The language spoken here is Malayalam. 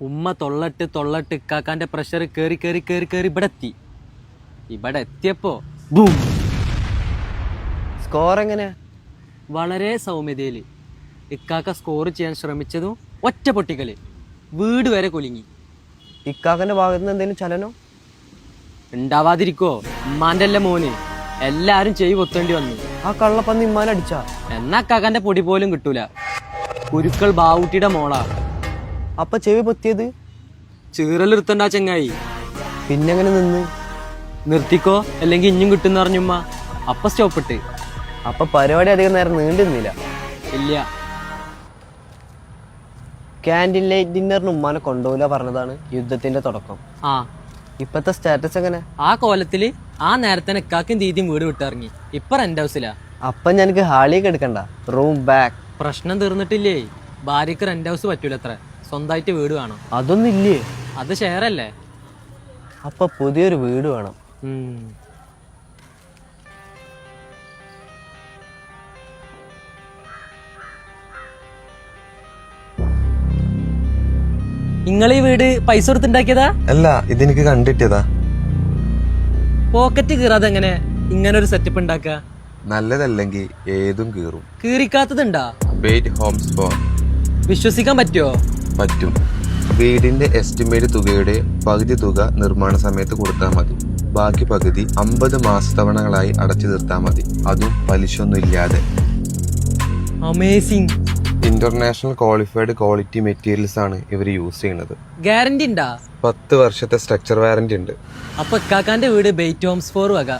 ഉമ്മ തൊള്ളട്ട് തൊള്ളട്ട് ഇക്കാക്കാന്റെ പ്രഷർ കേറി കേറി കേറി കേറി ഇവിടെ എത്തി ഇവിടെ എത്തിയപ്പോ ബൂം സ്കോർ എങ്ങനെ വളരെ സൗമ്യതയിൽ ഇക്കാക്ക സ്കോർ ചെയ്യാൻ ശ്രമിച്ചതും ഒറ്റ പൊട്ടിക്കൽ. വീട് വരെ കുലുങ്ങി. ഇക്കാക്കന്റെ ഭാഗത്ത് നിന്ന് എന്തെങ്കിലും ചലനോ? ഉണ്ടാവാതിരിക്കോ? ഉമ്മാന്റെ അല്ല മോന്. എല്ലാരും ചെയ് പൊത്തേണ്ടി വന്നു. ആ കള്ളപ്പന്ന് ഇമ്മാനടിച്ച എന്നാ കാക്കാന്റെ പൊടി പോലും കിട്ടൂല. കുരുക്കൾ ബാവൂട്ടിയുടെ മോളാ. അപ്പൊ ചെവി പൊത്തിയത്? ചീറലിരുത്തണ്ടാ ചെങ്ങായി. പിന്നെങ്ങനെ നിന്ന്? നിർത്തിക്കോ അല്ലെങ്കിൽ ഇഞ്ഞും കിട്ടുന്ന പറഞ്ഞുമ്മ അപ്പ സ്റ്റോപ്പ് ഇട്ട് അപ്പൊ പരിപാടി അധികം നേരം നീണ്ടിരുന്നില്ല ഇല്ല. ക്യാന്റീൻ ലൈറ്റ് ഡിന്നറിന് ഉമ്മാനെ കൊണ്ടുപോകില്ല പറഞ്ഞതാണ് യുദ്ധത്തിന്റെ തുടക്കം. ആ. ഇപ്പത്തെ സ്റ്റാറ്റസ് എങ്ങനെ? ആ കോലത്തിൽ ആ നേരത്തെ ഇക്കാക്കും ദീദിയും വീട് വിട്ടിറങ്ങി ഇപ്പൊ റെന്റ് ഹൗസിലാ അപ്പൊ ഞാനക്ക് ഹാളിയൊക്കെ എടുക്കണ്ട. റൂം ബാക്ക് പ്രശ്നം തീർന്നിട്ടില്ലേ? ഭാര്യക്ക് റെന്റ് ഹൗസ് പറ്റൂല അത്ര സ്വന്തമായിട്ട് വീട് വേണം. അതൊന്നും ഇല്ലേ അത് ഷെയർ അല്ലേ അപ്പൊ പുതിയൊരു വീട് വേണം. നിങ്ങൾ ഈ വീട് പൈസ കൊടുത്തുണ്ടാക്കിയതാ അല്ല ഇതെനിക്ക് കണ്ടിട്ടതാ പോക്കറ്റ് കീറാതെ എങ്ങനെ ഇങ്ങനെ ഒരു സെറ്റപ്പ് ഉണ്ടാക്കുക? നല്ലതല്ലെങ്കിൽ ഏതും കീറും. കീറിക്കാത്തതുണ്ടാ? വെയിറ്റ് ഹോംസ് വിശ്വസിക്കാൻ പറ്റുമോ പറ്റും. വീടിന്റെ എസ്റ്റിമേറ്റ് തുകയുടെ പകുതി തുക നിർമ്മാണ സമയത്ത് കൊടുത്താൽ മതി. ബാക്കി പകുതി അമ്പത് മാസത്തവണകളായി അടച്ചു തീർത്താൽ മതി. അതും പലിശയൊന്നും ഇല്ലാതെ amazing international qualified quality materials ആണ് ഇവർ യൂസ് ചെയ്യുന്നത്. ഗ്യാരണ്ടി ഉണ്ടാ? പത്ത് വർഷത്തെ സ്ട്രക്ചർ വാറന്റി ഉണ്ട്. അപ്പൊ ഇക്കാക്കാന്റെ വീട് ബെയ്റ്റ് ഹോംസ് ഫോർ വക.